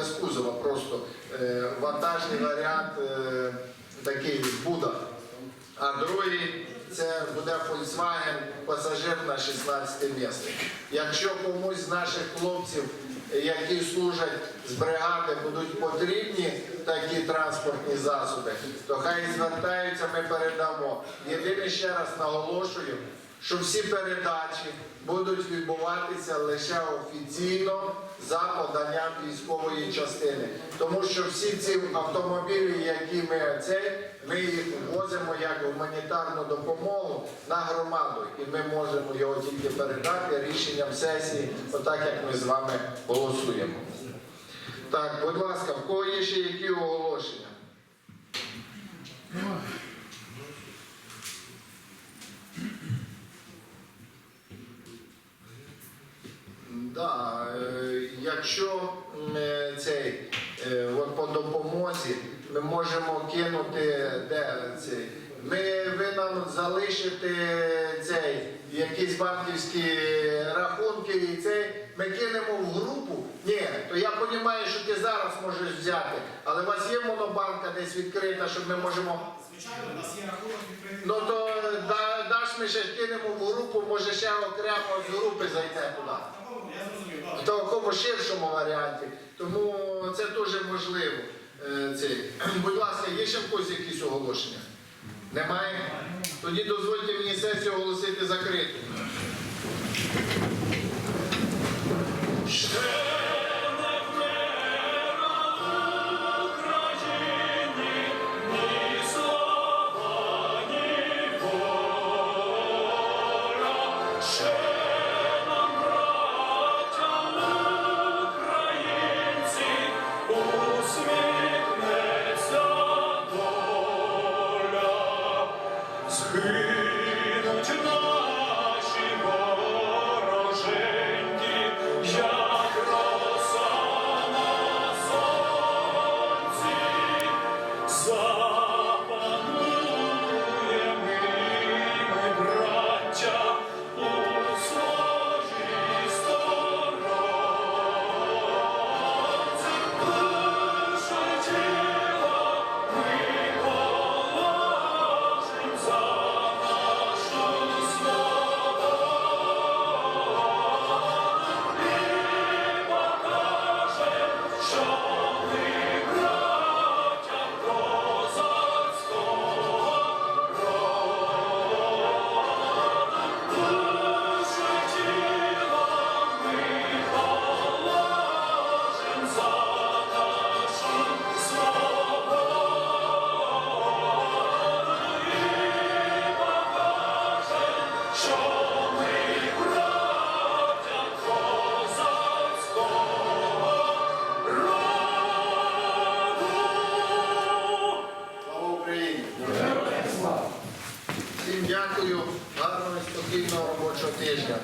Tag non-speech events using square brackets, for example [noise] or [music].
без кузова, просто е, вантажний варіант е, такий Буда. А другий це буде Volkswagen пасажир на 16 місце. Якщо комусь з наших хлопців, які служать з бригади, будуть потрібні такі транспортні засоби, то хай звертаються, ми передамо. Єдине ще раз наголошую, що всі передачі будуть відбуватися лише офіційно за поданням військової частини. Тому що всі ці автомобілі, які ми цей, ми їх возимо як гуманітарну допомогу на громаду, і ми можемо його тільки передати рішенням сесії, отак як ми з вами голосуємо. Так, будь ласка, в кого є ще які оголошення? Да, е, якщо е, цей е, от по допомозі ми можемо кинути де цей. Ми ви нам залишите цей якісь банківські рахунки і цей. Ми кинемо в групу. Ні, то я розумію, що ти зараз можеш взяти, але у вас є монобанка десь відкрита, щоб ми можемо. Звичайно, у нас є рахунок відкритий. Ну то да, даш ми ще кинемо в групу, може ще окремо з групи зайде туди. В такому ширшому варіанті. Тому це дуже можливо. Е, цей. [clears throat] Будь ласка, є ще в когось якісь оголошення? Немає? Тоді дозвольте мені сесію оголосити закритою. Згинуть наші Дякую, гарного і спокійного робочого тижня.